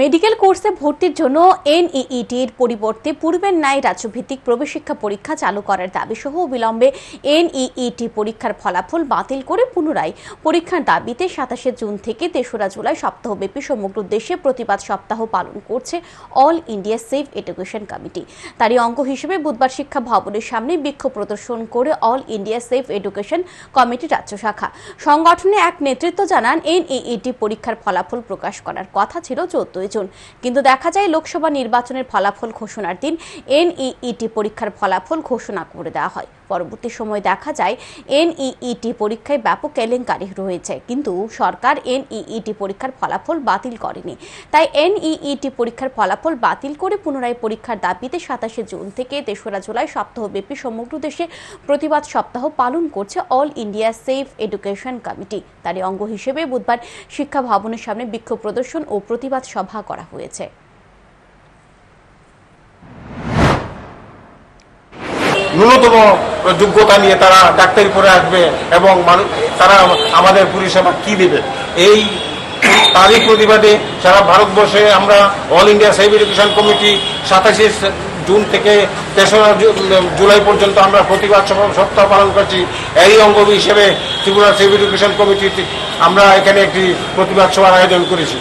Medical কোর্সে ভর্তির জন্য এনইইটির পরিবর্তে পূর্বের ন্যায় রাজ্যভিত্তিক প্রবেশিক্ষা পরীক্ষা চালু করার দাবি সহ বিলম্বে এনইইটি পরীক্ষার ফলাফল বাতিল করে পুনরায় পরীক্ষার দাবিতে সাতাশে জুন থেকে তেসরা জুলাই সপ্তাহব্যাপী সমগ্র দেশে প্রতিবাদ সপ্তাহ পালন করছে all India safe education committee. তারই অঙ্গ হিসেবে বুধবার শিক্ষা ভবনের সামনে বিক্ষোভ প্রদর্শন করে অল ইন্ডিয়া সেফ এডুকেশন কমিটির রাজ্য শাখা। সংগঠনে এক নেতৃত্ব জানান, এনইইটি পরীক্ষার ফলাফল প্রকাশ করার কথা ছিল চোদ্দই জুন কিন্তু দেখা যায় লোকসভা নির্বাচনের ফলাফল ঘোষণার দিন এনইইটি পরীক্ষার ফলাফল ঘোষণা করে দেওয়া হয়। পরবর্তী সময় দেখা যায় এনইইটি পরীক্ষায় ব্যাপক কেলেঙ্কারি রয়েছে। কিন্তু সরকার এনইইটি পরীক্ষার ফলাফল বাতিল করেনি। তাই এনইইটি পরীক্ষার ফলাফল বাতিল করে পুনরায় পরীক্ষার দাবিতে সাতাশে জুন থেকে তেসরা জুলাই সপ্তাহব্যাপী সমগ্র দেশে প্রতিবাদ সপ্তাহ পালন করছে all India safe education committee. তারই অঙ্গ হিসেবে বুধবার শিক্ষা ভবনের সামনে বিক্ষোভ প্রদর্শন ও প্রতিবাদ সভা করা হয়েছে। ন্যূনতম যোগ্যতা নিয়ে তারা ডাক্তারি পড়ে আসবে এবং তারা আমাদের পরিষেবা কি দেবে? এই তারই প্রতিবাদে সারা ভারতবর্ষে আমরা all India save education committee সাতাশে জুন থেকে তেসরা জুলাই পর্যন্ত আমরা প্রতিবাদ সপ্তাহ পালন করছি। এরই অঙ্গ হিসেবে ত্রিপুরা সেভ এডুকেশন কমিটি আমরা এখানে একটি প্রতিবাদ সভার আয়োজন করেছি।